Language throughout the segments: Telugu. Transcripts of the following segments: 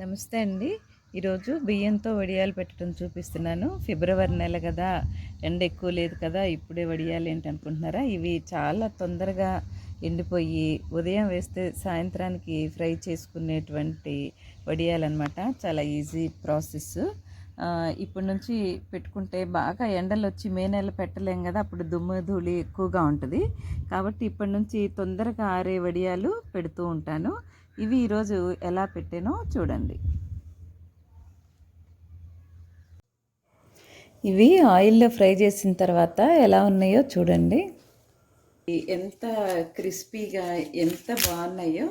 నమస్తే అండి. ఈరోజు బియ్యంతో వడియాలు పెట్టడం చూపిస్తున్నాను. ఫిబ్రవరి నెల కదా ఎండ ఎక్కువ లేదు కదా ఇప్పుడే వడియాలు ఏంటి అనుకుంటున్నారా? ఇవి చాలా తొందరగా ఎండిపోయి ఉదయం వేస్తే సాయంత్రానికి ఫ్రై చేసుకునేటువంటి వడియాలు అనమాట చాలా ఈజీ ప్రాసెస్. ఇప్పటి నుంచి పెట్టుకుంటే బాగా ఎండలు వచ్చి మే నెల పెట్టలేం కదా అప్పుడు దుమ్ము ధూళి ఎక్కువగా ఉంటుంది. కాబట్టి ఇప్పటి నుంచి తొందరగా ఆరే వడియాలు పెడుతూ ఉంటాను. ఇవి ఈరోజు ఎలా పెట్టానో చూడండి. ఇవి ఆయిల్లో ఫ్రై చేసిన తర్వాత ఎలా ఉన్నాయో చూడండి. ఎంత క్రిస్పీగా ఎంత బాగున్నాయో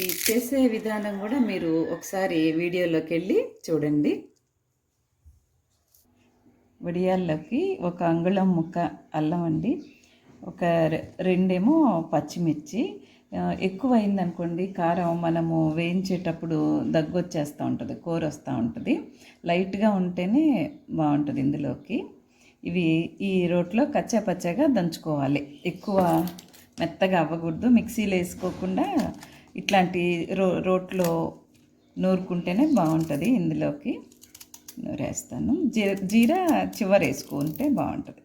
ఈ చేసే విధానం కూడా మీరు ఒకసారి వీడియోలోకి వెళ్ళి చూడండి. వడియాల్లోకి ఒక అంగుళం ముక్క అల్లం అండి. ఒక రె- రెండేమో పచ్చిమిర్చి. ఎక్కువ అయిందనుకోండి కారం మనము వేయించేటప్పుడు దగ్గు వచ్చేస్తూ ఉంటుంది కూర వస్తూ ఉంటుంది. లైట్గా ఉంటేనే బాగుంటుంది ఇందులోకి. ఇవి ఈ రోట్లో కచ్చా పచ్చగా దంచుకోవాలి. ఎక్కువ మెత్తగా అవ్వకూడదు మిక్సీలో వేసుకోకుండా ఇట్లాంటి రో రోట్లో నూరుకుంటేనే బాగుంటుంది ఇందులోకి. నూరేస్తాను. జీ జీరా చివర వేసుకుంటే బాగుంటుంది.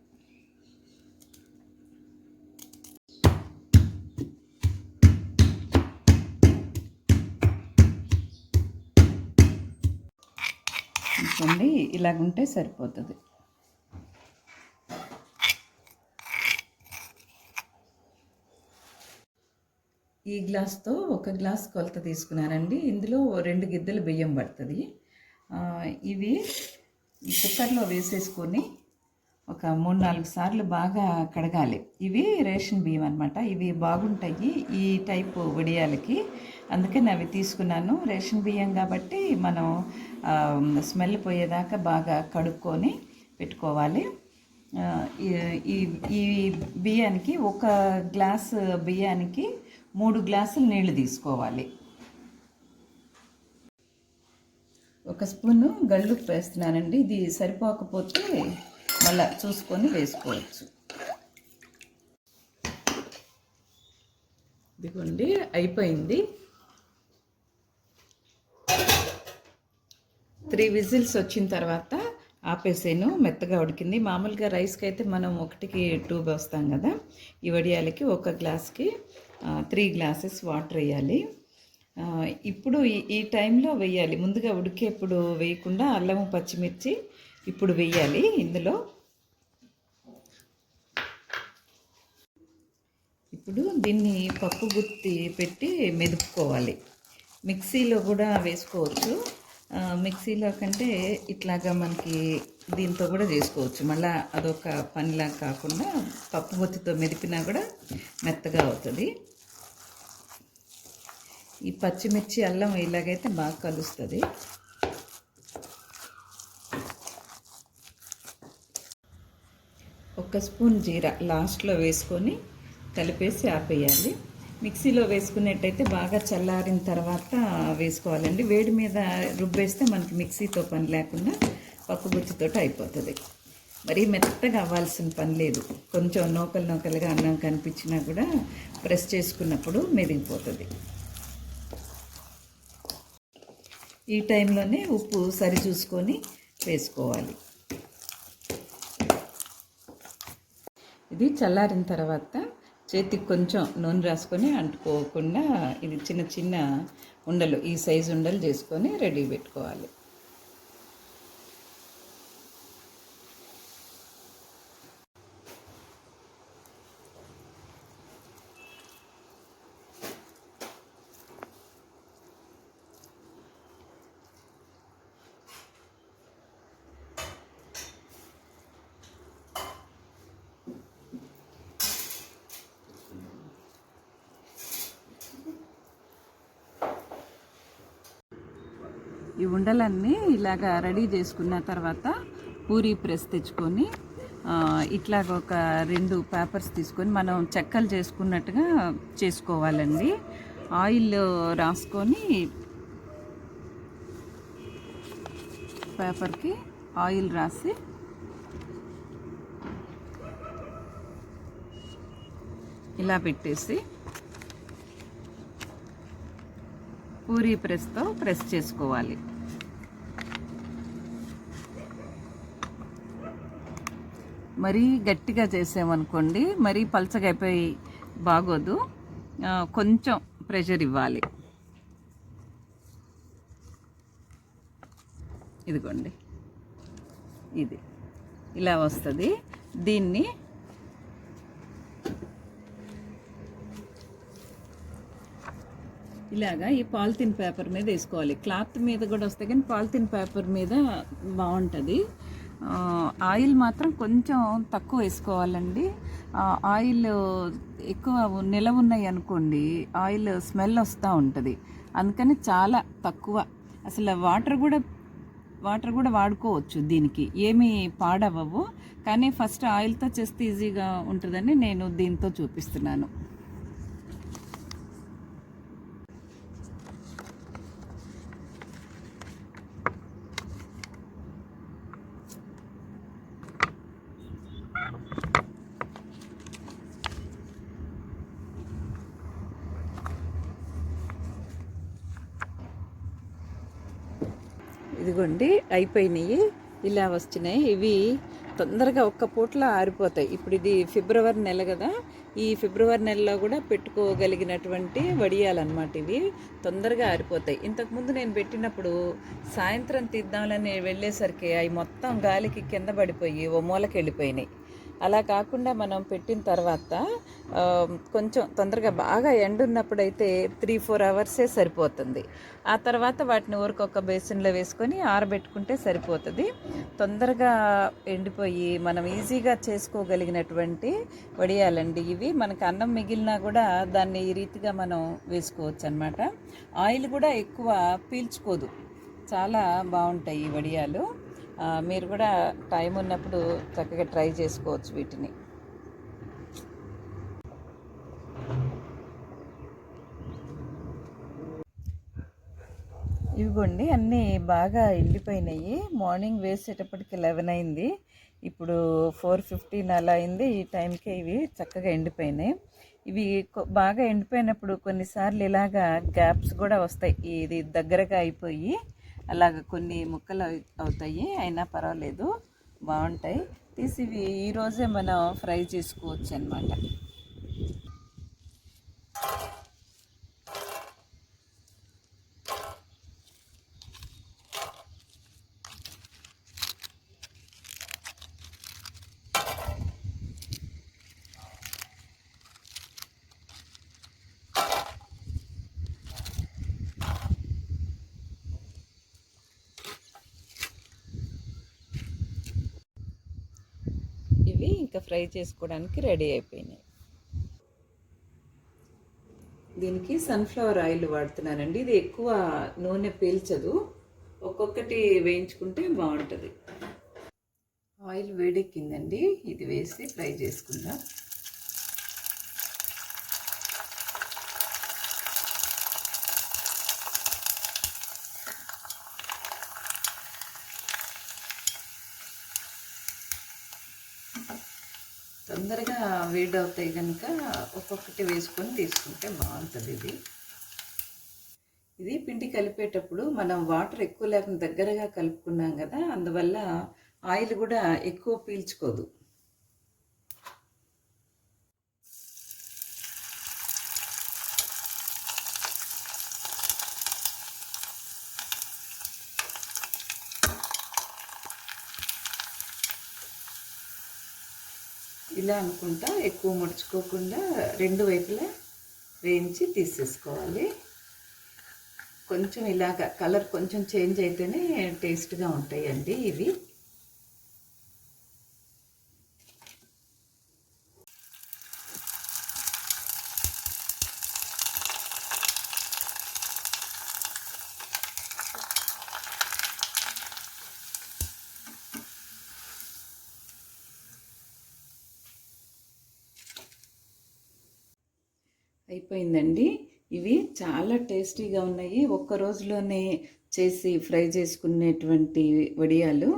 తీసుకోండి ఇలాగుంటే సరిపోతుంది. ఈ గ్లాస్తో ఒక గ్లాస్ కొలత తీసుకున్నానండి. ఇందులో రెండు గిద్దెలు బియ్యం పడుతుంది. ఇవి కుక్కర్లో వేసేసుకొని ఒక మూడు నాలుగు సార్లు బాగా కడగాలి. ఇవి రేషన్ బియ్యం అనమాట ఇవి బాగుంటాయి ఈ టైపు వడియాలకి. అందుకని అవి తీసుకున్నాను. రేషన్ బియ్యం కాబట్టి మనం స్మెల్ పోయేదాకా బాగా కడుక్కొని పెట్టుకోవాలి. ఈ- ఈ ఈ బియ్యానికి ఒక గ్లాస్ బియ్యానికి మూడు గ్లాసులు నీళ్ళు తీసుకోవాలి. ఒక స్పూను గళ్ళు వేస్తున్నానండి. ఇది సరిపోకపోతే మళ్ళా చూసుకొని వేసుకోవచ్చు. ఇదిగోండి అయిపోయింది. త్రీ విజిల్స్ వచ్చిన తర్వాత ఆపేసాను మెత్తగా ఉడికింది. మామూలుగా రైస్కి అయితే మనం ఒకటికి టూ వస్తాం కదా ఈ వడియాలకి ఒక గ్లాస్కి త్రీ గ్లాసెస్ వాటర్ వేయాలి. ఇప్పుడు ఈ ఈ టైంలో వేయాలి. ముందుగా ఉడికేప్పుడు వేయకుండా అల్లము పచ్చిమిర్చి ఇప్పుడు వేయాలి ఇందులో. ఇప్పుడు దీన్ని పప్పు గుత్తి పెట్టి మెదుపుకోవాలి. మిక్సీలో కూడా వేసుకోవచ్చు. మిక్సీలో కంటే ఇట్లాగా మనకి దీంతో కూడా చేసుకోవచ్చు. మళ్ళీ అదొక పనిలా కాకుండా పప్పు బొత్తితో మెదిపినా కూడా మెత్తగా అవుతుంది. ఈ పచ్చిమిర్చి అల్లం ఇలాగైతే బాగా కలుస్తుంది. ఒక స్పూన్ జీరా లాస్ట్లో వేసుకొని కలిపేసి ఆపేయాలి. మిక్సీలో వేసుకునేట్టయితే బాగా చల్లారిన తర్వాత వేసుకోవాలండి. వేడి మీద రుబ్బేస్తే మనకి మిక్సీతో పని లేకుండా పప్పుగుచ్చితో అయిపోతుంది. మరీ మెత్తగా అవ్వాల్సిన పని లేదు. కొంచెం నూకలు నూకలుగా అన్నం కనిపించినా కూడా ప్రెస్ చేసుకున్నప్పుడు మెదిగిపోతుంది. ఈ టైంలోనే ఉప్పు సరి చూసుకొని వేసుకోవాలి. ఇది చల్లారిన తర్వాత చేతికి కొంచెం నూనె రాసుకొని అంటుకోకుండా ఇది చిన్న చిన్న ఉండలు ఈ సైజు ఉండలు చేసుకొని రెడీ పెట్టుకోవాలి. ఈ ఉండలన్నీ ఇలాగా రెడీ చేసుకున్న తర్వాత పూరి ప్రెస్ తెచ్చుకొని ఇట్లాగ ఒక రెండు పేపర్స్ తీసుకొని మనం చెక్కలు చేసుకున్నట్టుగా చేసుకోవాలండి. ఆయిల్ రాసుకొని పేపర్కి ఆయిల్ రాసి ఇలా పెట్టేసి పూరీ ప్రెస్తో ప్రెస్ చేసుకోవాలి. మరీ గట్టిగా చేసామనుకోండి మరీ పలచగైపోయి అయిపోయి బాగోదు కొంచెం ప్రెషర్ ఇవ్వాలి. ఇదిగోండి. ఇది. ఇలా వస్తుంది. దీన్ని ఇలాగా ఈ పాలిథిన్ పేపర్ మీద వేసుకోవాలి. క్లాత్ మీద కూడా వస్తే కానీ పాలిథిన్ పేపర్ మీద బాగుంటుంది. ఆయిల్ మాత్రం కొంచెం తక్కువ వేసుకోవాలండి. ఆయిల్ ఎక్కువ నిలవ ఉన్నాయి అనుకోండి ఆయిల్ స్మెల్ వస్తూ ఉంటుంది. అందుకని చాలా తక్కువ. అసలు వాటర్ కూడా వాటర్ కూడా వాడుకోవచ్చు దీనికి. ఏమీ పాడవవు కానీ ఫస్ట్ ఆయిల్తో చేస్తే ఈజీగా ఉంటుందని నేను దీంతో చూపిస్తున్నాను. ఇదిగోండి అయిపోయినాయి. ఇలా వస్తున్నాయి. ఇవి తొందరగా ఒక్క పూటలో ఆరిపోతాయి. ఇప్పుడు ఇది ఫిబ్రవరి నెల కదా. ఈ ఫిబ్రవరి నెలలో కూడా పెట్టుకోగలిగినటువంటి వడియాలన్నమాట ఇవి. తొందరగా ఆరిపోతాయి. ఇంతకుముందు నేను పెట్టినప్పుడు సాయంత్రం తీద్దామని వెళ్ళేసరికి అవి మొత్తం గాలికి కింద పడిపోయి ఓ మూలకి వెళ్ళిపోయినాయి అలా కాకుండా మనం పెట్టిన తర్వాత కొంచెం తొందరగా బాగా ఎండ ఉన్నప్పుడైతే త్రీ ఫోర్ అవర్సే సరిపోతుంది. ఆ తర్వాత వాటిని ఊరికొక బేసిన్లో వేసుకొని ఆరబెట్టుకుంటే సరిపోతుంది. తొందరగా ఎండిపోయి మనం ఈజీగా చేసుకోగలిగినటువంటి వడియాలండి ఇవి. మనకు అన్నం మిగిలినా కూడా దాన్ని ఈ రీతిగా మనం వేసుకోవచ్చు అనమాట ఆయిల్ కూడా ఎక్కువ పీల్చుకోదు. చాలా బాగుంటాయి ఈ వడియాలు. మీరు కూడా టైం ఉన్నప్పుడు చక్కగా ట్రై చేసుకోవచ్చు వీటిని. ఇవిగోండి అన్నీ బాగా ఎండిపోయినాయి. మార్నింగ్ వేసేటప్పటికి లెవెన్ అయింది. ఇప్పుడు ఫోర్ ఫిఫ్టీన్ అలా అయింది. ఈ టైంకి ఇవి చక్కగా ఎండిపోయినాయి. ఇవి బాగా ఎండిపోయినప్పుడు కొన్నిసార్లు ఇలాగా గ్యాప్స్ కూడా వస్తాయి. ఇది దగ్గరగా అయిపోయి అలాగ కొన్ని ముక్కలు అవుతాయి. అయినా పర్వాలేదు. బాగుంటాయి. తీసి ఈరోజే మనం ఫ్రై చేసుకోవచ్చు అనమాట ఇవి ఇంకా ఫ్రై చేసుకోవడానికి రెడీ అయిపోయినాయి. దీనికి సన్ఫ్లవర్ ఆయిల్ వాడుతున్నానండి. ఇది ఎక్కువ నూనె పీల్చదు. ఒక్కొక్కటి వేయించుకుంటే బాగుంటుంది. ఆయిల్ వేడెక్కిందండి. ఇది వేసి ఫ్రై చేసుకుందాం. తొందరగా వేడి అవుతాయి కనుక ఒక్కొక్కటి వేసుకొని తీసుకుంటే బాగుంటుంది ఇది. ఇది పిండి కలిపేటప్పుడు మనం వాటర్ ఎక్కువ లేకుండా దగ్గరగా కలుపుకున్నాం కదా అందువల్ల ఆయిల్ కూడా ఎక్కువ పీల్చుకోదు. ఇలా అనుకుంటా ఎక్కువ ముడుచుకోకుండా రెండు వైపులా వేయించి తీసేసుకోవాలి. కొంచెం ఇలాగ కలర్ కొంచెం చేంజ్ అయితేనే టేస్ట్గా ఉంటాయండి ఇవి. అయిపోయిందండి. ఇవి చాలా టేస్టీగా ఉన్నాయి. ఒక్క రోజులోనే చేసి ఫ్రై చేసుకునేటువంటి వడియాలు.